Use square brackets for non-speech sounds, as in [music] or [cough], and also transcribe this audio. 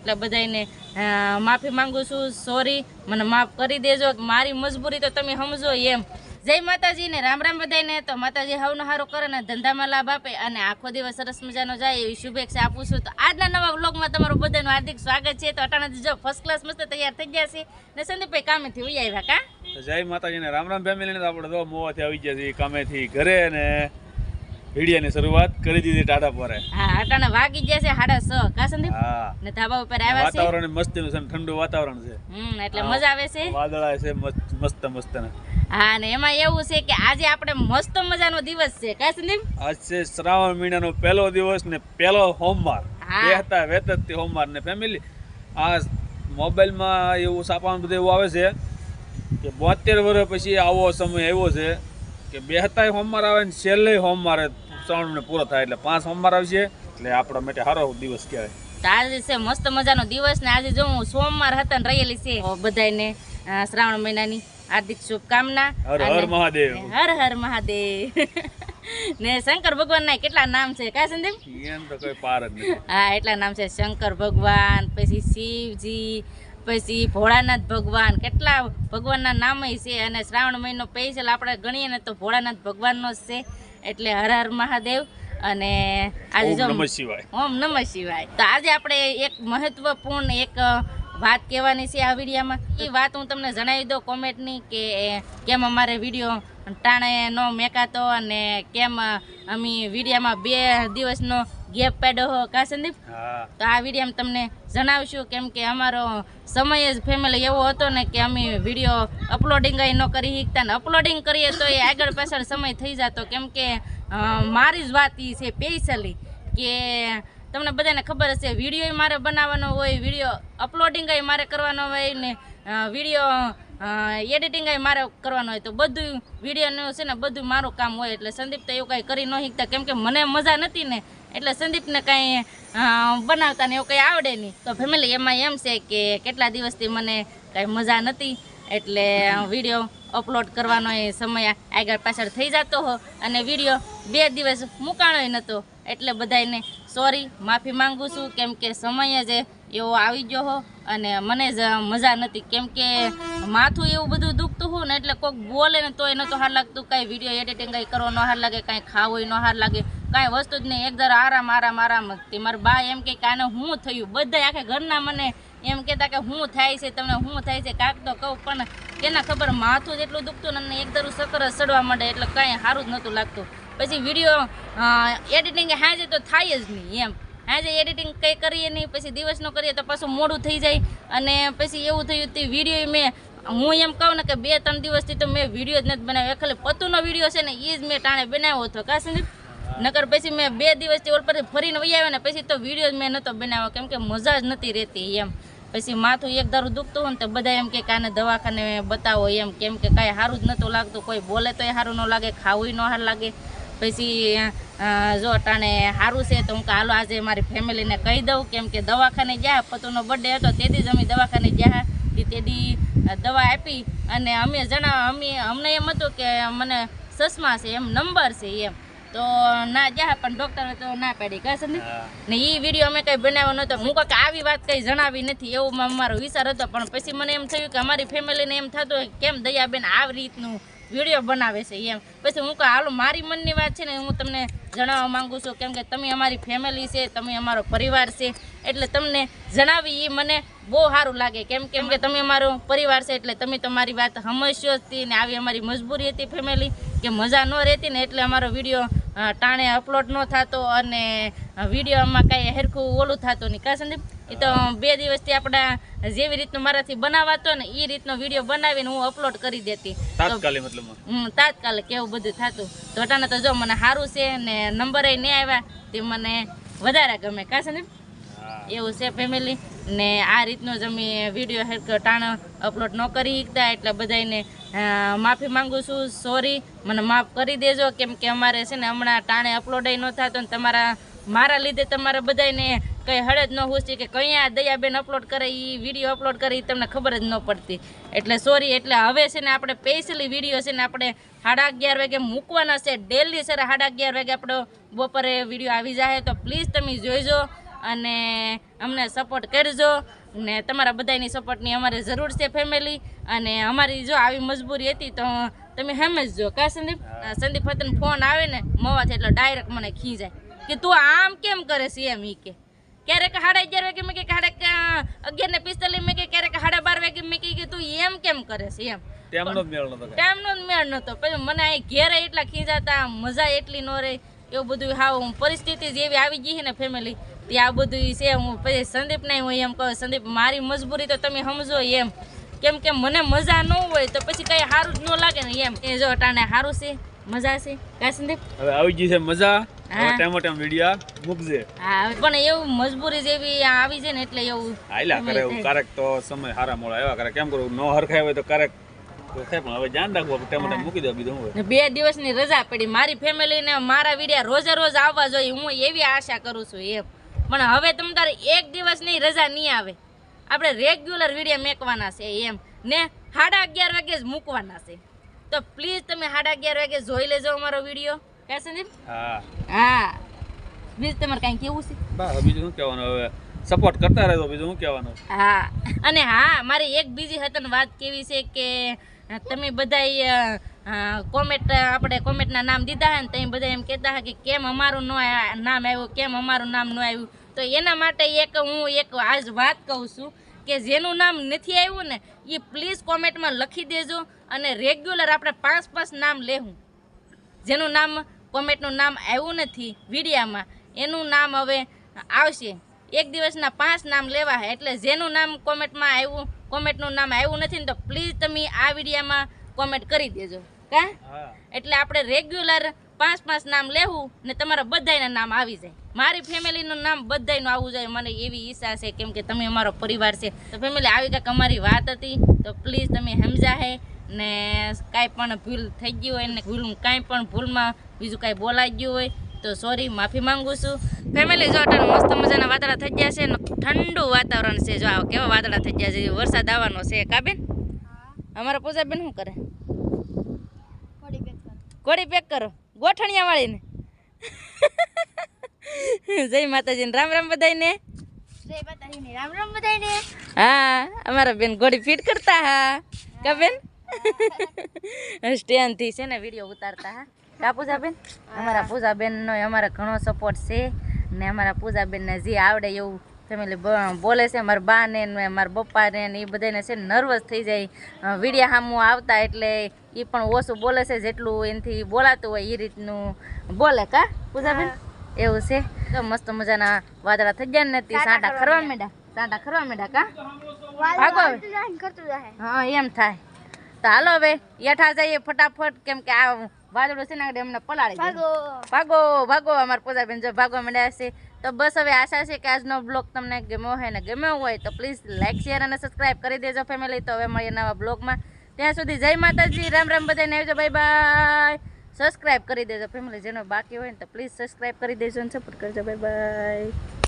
એટલે બધાને માફી માંગુ છું સોરી મને માફ કરી દેજો. મારી મજબૂરી તો તમે સમજો એમ. જય માતાજી ને રામ રામ બધાને તો માતાજી હાવનો હારો કરે ને ધંધામાં લાભ આપે અને આખો દિવસ સરસ મજાનો જાય એવી શુભેચ્છા આપું છું. તો આજના નવા વ્લોગમાં તમારું બધાનું હાર્દિક સ્વાગત છે. તો અટાણાથી જો ફર્સ્ટ ક્લાસ મસ્ત તૈયાર થઈ ગયા છે. ને સંદીપભાઈ કામેથી ઉઈ આવ્યા કા? જય જય માતાજીને, રામ રામ ફેમિલીને ને આપણે તો મોવાથી આવી ગયા છીએ, કામેથી ઘરે અને વિડીયાની શરૂઆત કરી દીધી ટાટા પર. હા અટાણા વાગી જશે છે સાડા છ. કા સંદીપ? હા. ને ધાબા ઉપર આવ્યા છે. વાતાવરણ મસ્તીનું છે ઠંડુ વાતાવરણ છે. હમ એટલે મજા આવે છે. વાદળા છે મસ્ત મસ્ત ને હા ને એમાં એવું છે કે આજે આપણે મસ્ત મજાનો દિવસ છે. કા સંદીપ? આજ છે શ્રાવણ મહિનાનો પહેલો દિવસ ને પહેલો હોમવાર. બેહતા વેતથી હોમવાર ને ફેમિલી આ મોબાઈલમાં એવું સાપામાં બધું એવું આવે છે કે બોતેર વર્ષ પછી આવો સમય આવ્યો છે. કે બેહતાય હોમવાર આવે ને છેલ્લે સોમવારે શ્રાવણ મહિનો પૂરો થાય એટલે પાંચ હોમવાર આવશે. એટલે આપણા માટે સારો દિવસ કહેવાય. આજે છે મસ્ત મજાનો દિવસ ને આજે જો હું સોમવાર હતા ને રહેલી છે. બધાને શ્રાવણ મહિનાની હાર્દિક શુભકામના હર હર મહાદેવ. હર હર મહાદેવ. [laughs] ને શંકર ભગવાન ના કેટલા નામ છે? કા સંદીપ એમ તો કોઈ પાર જ નથી. હા એટલા નામ છે. શંકર ભગવાન પછી શિવજી પછી ભોળાનાથ ભગવાન કેટલા ભગવાનના નામય છે અને શ્રાવણ મહિનો સ્પેશિયલ આપણે ગણીએ ને તો ભોળાનાથ ભગવાનનો જ છે. એટલે હર હર મહાદેવ અને આજે જો નમ ઓમ નમઃ શિવાય. તો આજે આપણે એક મહત્વપૂર્ણ એક વાત કહેવાની છે આ વિડીયામાં. એ વાત હું તમને જણાવી દઉં કોમેન્ટની કે કેમ અમારે વીડિયો ટાણે નો મેકાતો અને કેમ અમે વિડીયામાં બે દિવસનો ગેપ પાડ્યો હો કા સંદીપ? તો આ વીડિયો તમને જણાવશું કેમ કે અમારો સમય જ ફેમિલી એવો હતો ને કે અમે વીડિયો અપલોડિંગ ન કરી શકતા ને અપલોડિંગ કરીએ તો એ આગળ પાછળ સમય થઈ જતો. કેમ કે મારી જ વાત એ છે સ્પેશિયલી કે તમને બધાને ખબર હશે વીડિયો મારે બનાવવાનો હોય વીડિયો અપલોડિંગ મારે કરવાનો હોય ને વીડિયો એડિટિંગ મારે કરવાનું હોય તો બધું વિડીયોનું છે ને બધું મારું કામ હોય એટલે સંદીપ તો એવું કાંઈ કરી ન શીખતા. કેમ કે મને મજા નથી ને, એટલે સંદીપને કાંઈ બનાવતા ને એવું કંઈ આવડે નહીં. તો ફેમિલી એમાં એમ છે કે કેટલા દિવસથી મને કાંઈ મજા નથી, એટલે વીડિયો અપલોડ કરવાનો એ સમય આગળ પાછળ થઈ જતો હો. અને વીડિયો બે દિવસ મૂકાણોય નહોતો એટલે બધાને સોરી માફી માંગુ છું. કેમ કે સમય જ એવો આવી ગયો હો અને મને જ મજા નથી. કેમ કે માથું એવું બધું દુખતું હોય ને એટલે કોઈક બોલે ને તોય તો હાર લાગતું. કાંઈ વીડિયો એડિટિંગ કાંઈ કરવો ન હાર લાગે, કાંઈ ખાવું ન હાર લાગે. કાંઈ વસ્તુ જ નહીં એકદર આરામ આરામ આરામ હતી તે મારા બા એમ કે આને હું થયું? બધા આખે ઘરના મને એમ કહેતા કે હું થાય છે, તમને શું થાય છે, કાંક તો કહું, પણ કેના ખબર માથું જ એટલું દુખતું ને એકદર એક દર સકર જ સડવા માંડે એટલે કાંઈ સારું જ નહોતું લાગતું. પછી વીડિયો એડિટિંગ હાજે તો થાય જ નહીં એમ. હાજે એડિટિંગ કંઈ કરીએ નહીં, પછી દિવસનો કરીએ તો પાછું મોડું થઈ જાય. અને પછી એવું થયું તે વીડિયો મેં હું એમ કહું ને કે બે, ત્રણ દિવસથી તો મેં વીડિયો જ નથી બનાવ્યો. ખાલી પતુનો વીડિયો છે ને એ જ મેં ટાણે બનાવ્યો હતો. કા સંદીપ? નકર પછી મેં બે દિવસથી ઓલ પરથી ફરીને વહી આવ્યા ને, પછી તો વીડિયો જ મેં નહોતો બનાવ્યો. કેમ કે મજા જ નથી રહેતી એમ. પછી માથું એક ધારું દુખતું હોય ને તો બધા એમ કે કાને દવાખાને બતાવો એમ. કેમ કે કાંઈ સારું જ નહોતું લાગતું. કોઈ બોલે તોય સારું ન લાગે ખાવું ન સારું લાગે. પછી જો ટાણે સારું છે તો હું કે હાલો, આજે મારી ફેમિલીને કહી દઉં. કેમ કે દવાખાને ગયા, પતુનો બર્થડે હતો, તેથી જ અમે દવાખાને ગયા. તેથી દવા આપી અને અમે જણાવ અમે અમને એમ હતું કે મને ચશ્મા છે એમ નંબર છે એમ. તો ના ગયા પણ ડૉક્ટરે તો ના પાડી. કહે ને એ વીડિયો અમે કંઈ બનાવ્યો નહોતો. હું કાંઈક આવી વાત કંઈ જણાવી નથી એવું અમારો વિચાર હતો. પણ પછી મને એમ થયું કે અમારી ફેમિલીને એમ થતું કે કેમ દયાબેન આવી રીતનું વીડિયો બનાવે છે એમ. પછી હું કહું, હાલો, મારી મનની વાત છે ને, હું તમને જણાવવા માગું છું કેમ કે તમે અમારી ફેમિલી છે, તમે અમારો પરિવાર છે. એટલે તમને જણાવી એ મને બહુ સારું લાગે. કેમ કેમ કે તમે અમારો પરિવાર છે, એટલે તમે તમારી વાત સમજશો હતી ને આવી અમારી મજબૂરી હતી ફેમિલી કે મજા ન રહેતી ને એટલે અમારો વીડિયો ટાણે અપલોડ ન થતો અને વિડીયોમાં કાંઈ હેરખું ઓલું થતું નહીં. કા સંદીપ? એ તો બે દિવસથી આપણા જેવી રીતનું મારાથી બનાવાતો ને એ રીતનો વીડિયો બનાવીને હું અપલોડ કરી દેતી. તાત્કાલિક મતલબમાં હમ, તાત્કાલિક એવું બધું થતું. તો અટાણે તો જો મને સારું છે ને નંબર નહીં આવ્યા તે મને વધારે ગમે. કા ને એવું છે ફેમિલી ને આ રીતનો જ અમે વીડિયો હેર ટાણ અપલોડ ન કરી શકતા એટલે બધાને માફી માંગુ છું સોરી મને માફ કરી દેજો કેમ કે અમારે છે ને હમણાં ટાણે અપલોડ ન થતો ને તમારા મારા લીધે તમારા બધાને કંઈ હળે જ ન હુસી કે કયા દયાબેન અપલોડ કરે એ વીડિયો અપલોડ કરે એ તમને ખબર જ ન પડતી. એટલે સોરી એટલે હવે છે ને આપણે સ્પેશિયલી વીડિયો છે ને આપણે સાડા અગિયાર વાગે મૂકવાના છે. ડેલી સર સાડા અગિયાર વાગે આપણો બપોરે વીડિયો આવી જાય તો પ્લીઝ તમે જોઈજો અને અમને સપોર્ટ કરજો. ને તમારા બધાની સપોર્ટની અમારે જરૂર છે ફેમિલી અને અમારી જો આવી મજબૂરી હતી તો તમે સમજજો કા સંદીપ? સંદીપ ફતન ફોન આવે ને મવાથી એટલે ડાયરેક્ટ મને ખીજાય. કે તું આમ કેમ કરે છે એમ ઈ કે. ક્યારેક સાડા અગિયાર વાગે મેં કે ક્યારેક અગિયાર ને પિસ્તાલીસ મેં કે ક્યારેક સાડા બાર વાગે મેં કહી કે તું એમ કેમ કરે છે એમ. જ ટાઈમનો જ મેળ નતો. પછી મને અહીં ઘેરે એટલા ખીજાતા મજા એટલી ન રહી એવું બધું હાવ પરિસ્થિતિ જેવી આવી ગઈ છે ને ફેમિલી તે આ બધું છે હું પછી સંદીપ નહીં હું એમ કહું સંદીપ મારી મજબૂરી તો તમે સમજો એમ. કેમ કે મને મજા ન હોય તો પછી કઈ સારું જ ન લાગે ને એમ. એ જો અટાણે સારું છે મજા છે. કા સંદીપ? હવે આવી ગઈ છે મજા. ટાઈમ વિડીયા મૂકજે. હા પણ એવું મજબૂરી જેવી આવી છે ને એટલે એવું હાલ્યા કરે એવું. ક્યારેક તો સમય હારા મોળા આવ્યા કરે. કેમ કરું? નો હરખાય હોય તો થાય પણ હવે ધ્યાન રાખવું ટાઈમો મૂકી દો બીજું શું બે દિવસની રજા પડી. મારી ફેમિલીને મારા વિડિયા રોજે રોજ આવવા જોઈએ. હું એવી આશા કરું છું એમ. પણ હવે તમ તારે એક દિવસની રજા નહીં આવે. આપણે રેગ્યુલર વિડિયા મેકવાના છે એમ. ને સાડા અગિયાર વાગે જ મૂકવાના છે. તો પ્લીઝ તમે સાડા અગિયાર વાગે જોઈ લેજો અમારો વીડિયો. સંદીપ હા. હા. બીજું તમારે કાંઈ કેવું છે? બસ બીજું શું કહેવાનું? હવે સપોર્ટ કરતા રહેજો બીજું શું કહેવાનું? હા. અને હા મારી એક બીજી હતન વાત કેવી છે કે તમે બધાય કોમેન્ટ આપણે કોમેન્ટના નામ દીધા હે ને તમે બધા એમ કહેતા હતા કે કેમ અમારું નો નામ આવ્યું કેમ અમારું નામ ન આવ્યું? તો એના માટે એક હું એક આજ વાત કહું છું કે જેનું નામ નથી આવ્યું ને એ પ્લીઝ કોમેન્ટમાં લખી દેજો અને રેગ્યુલર આપણે પાંચ પાંચ નામ લેવું જેનું નામ કોમેન્ટનું નામ આવ્યું નથી વિડીયામાં. એનું નામ હવે આવશે. એક દિવસના પાંચ નામ લેવા હે એટલે જેનું નામ કોમેન્ટમાં આવ્યું કોમેન્ટનું નામ આવ્યું નથી ને તો પ્લીઝ તમે આ વિડીયામાં કોમેન્ટ કરી દેજો. કા? એટલે આપણે રેગ્યુલર પાંચ પાંચ નામ લેવું ને તમારા બધાયના નામ આવી જાય. મારી ફેમિલીનું નામ બધાયનું આવવું જોઈએ મને એવી ઈચ્છા છે કેમ કે તમે અમારો પરિવાર છે. તો ફેમિલી આવી કાંઈક અમારી વાત હતી તો પ્લીઝ તમે સમજા હે ને કાંઈ પણ ભૂલ થઈ ગઈ હોય ને ભૂલ કાંઈ પણ ભૂલમાં બીજું કાંઈ બોલાઈ ગયું હોય તો સોરી માફી માંગુ છું. ફેમિલી જો અટાણે મસ્ત મજાના વાદળા થઈ ગયા છે ઠંડુ વાતાવરણ છે જો આ કેવા વાદળા થઈ ગયા છે વરસાદ આવવાનો છે. કાબેન અમારા પૂજાબેન શું કરે? કોડી પેક કરો. ગોઠણિયા વાળીને [laughs] જય માતાજીને. રામ રામ બધાયને. રામ રામ બધાને હા અમારા બેન ઘોડી ફિટ કરતા હા. કા બેન? સ્ટેન્ડથી છે ને વીડિયો ઉતારતા હા? કા પૂજાબેન? અમારા પૂજાબેનનો અમારા ઘણો સપોર્ટ છે ને અમારા પૂજાબેનને જે આવડે એવું ફેમિલી બોલે છે મારા બા ને મારા પપ્પા ને એ બધાને છે નર્વસ થઈ જાય. વિડીયા સામું આવતા એટલે એ પણ ઓછું બોલે છે જેટલું એનાથી બોલાતું હોય એ રીતનું બોલે કા પૂજાબેન? એવું છે? તો મસ્ત મજાના વાદળા થઈ ગયા ને તે સાંટા ખરવા માંડ્યા સાંટા ખરવા માંડ્યા કા? ભાગો હા એમ થાય. તો હાલો હવે યઠા જઈએ ફટાફટ કેમ કે આ વાદળો છે ને એમને પલાળી ભાગો. ભાગો ભાગો અમારા પૂજાબેન જો ભાગવા માંડ્યા છે. તો બસ હવે આશા છે કે આજનો બ્લોગ તમને ગમ્યો હોય ને ગમ્યો હોય તો પ્લીઝ લાઇક શેર અને સબસ્ક્રાઈબ કરી દેજો ફેમિલી. તો હવે મળીએ નવા બ્લોગમાં. ત્યાં સુધી જય માતાજી રામ રામ બધાને આવજો બાય બાય. સબસ્ક્રાઇબ કરી દેજો ફેમિલી જેનો બાકી હોય ને તો પ્લીઝ સબસ્ક્રાઇબ કરી દેજો અને સપોર્ટ કરજો બાય બાય.